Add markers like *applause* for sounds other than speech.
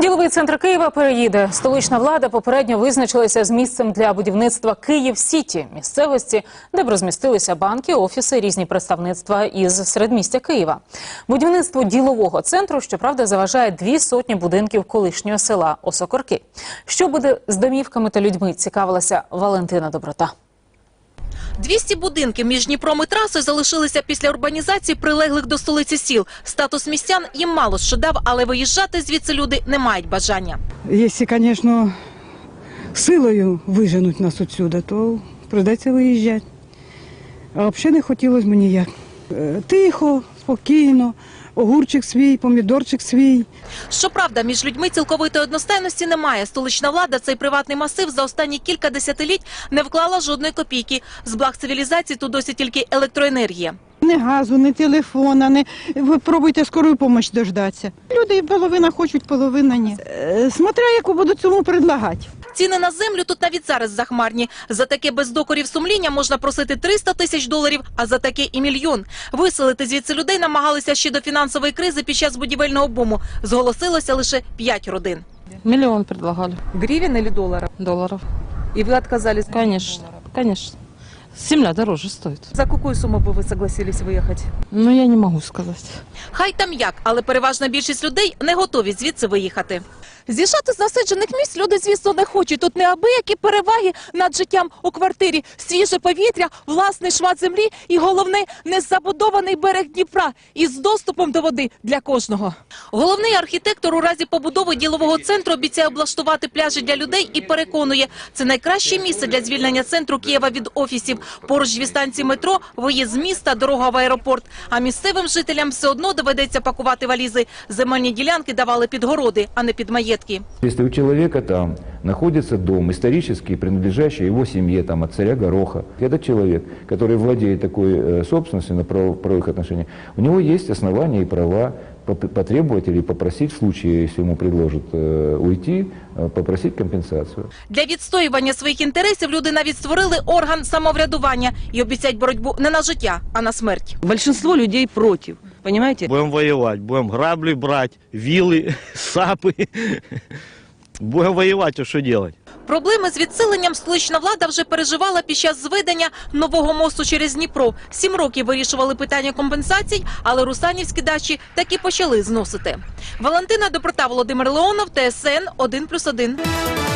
Діловий центр Києва переїде. Столична влада попередньо визначилася з місцем для будівництва Київ Сіті місцевості, де б розмістилися банки, офіси, різні представництва із середмістя Києва. Будівництво ділового центру, щоправда, заважає дві сотні будинків колишнього села Осокорки. Що буде з домівками та людьми? Цікавилася Валентина Доброта. 200 будинків між Дніпром і трасою залишилися після урбанізації прилеглих до столиці сіл. Статус містян їм мало що дав, але виїжджати звідси люди не мають бажання. Якщо, звісно, силою виженуть нас відсюди, то прийдеться виїжджати. А взагалі не хотілося б ніяк. Е, Тихо, спокійно, огурчик свій, помідорчик свій. Щоправда, між людьми цілковитої одностайності немає. Столична влада цей приватний масив за останні кілька десятиліть не вклала жодної копійки. З благ цивілізації тут досі тільки електроенергія. Ні газу, ні телефона, ні... ви пробуйте скорую допомогу дождатися. Люди половина хочуть, половина ні. Е, Смотря, яку будуть цьому предлагати. Ціни на землю тут навіть зараз захмарні. За таке без докорів сумління можна просити 300 тисяч доларів, а за таке і мільйон. Виселити звідси людей намагалися ще до фінансової кризи під час будівельного буму. Зголосилося лише 5 родин. Миллион предлагали Гривен или долларов? долларов. И вы отказались? Конечно, конечно. Земля дороже стоит. За какую сумму бы вы согласились выехать? Но я не могу сказать. Хай там як, але переважна більшість людей не готові звідси виїхати. З'їжджати з насиджених місць люди, звісно, не хочуть. Тут неабиякі переваги над життям у квартирі, свіже повітря, власний шмат землі і головне незабудований берег Дніпра із доступом до води для кожного. Головний архітектор у разі побудови ділового центру обіцяє облаштувати пляжі для людей і переконує, це найкраще місце для звільнення центру Києва від офісів. Поруч дві станції метро, виїзд з міста, дорога в аеропорт. А місцевим жителям все одно доведеться пакувати валізи. Земельні ділянки давали під городи, а не під маєтки Если у человека там находится дом исторический, принадлежащий его семье, там, от царя Гороха, этот человек, который владеет такой э, собственностью на право- правовых отношениях, у него есть основания и права поп- потребовать или попросить в случае, если ему предложат э, уйти, э, попросить компенсацию. Для відстоювання своїх інтересів люди навіть створили орган самоврядування і обіцяють боротьбу не на життя, а на смерть. Большинство людей против, понимаете? Будем воевать, будем грабли брать, вилы, *laughs* сапы. Будем воевать, а что делать? Проблеми з відселенням столична влада вже переживала під час зведення нового мосту через Дніпро. Сім років вирішували питання компенсацій, але русанівські дачі таки почали зносити. Валентина Доброта, Володимир Леонов, ТСН 1+,1.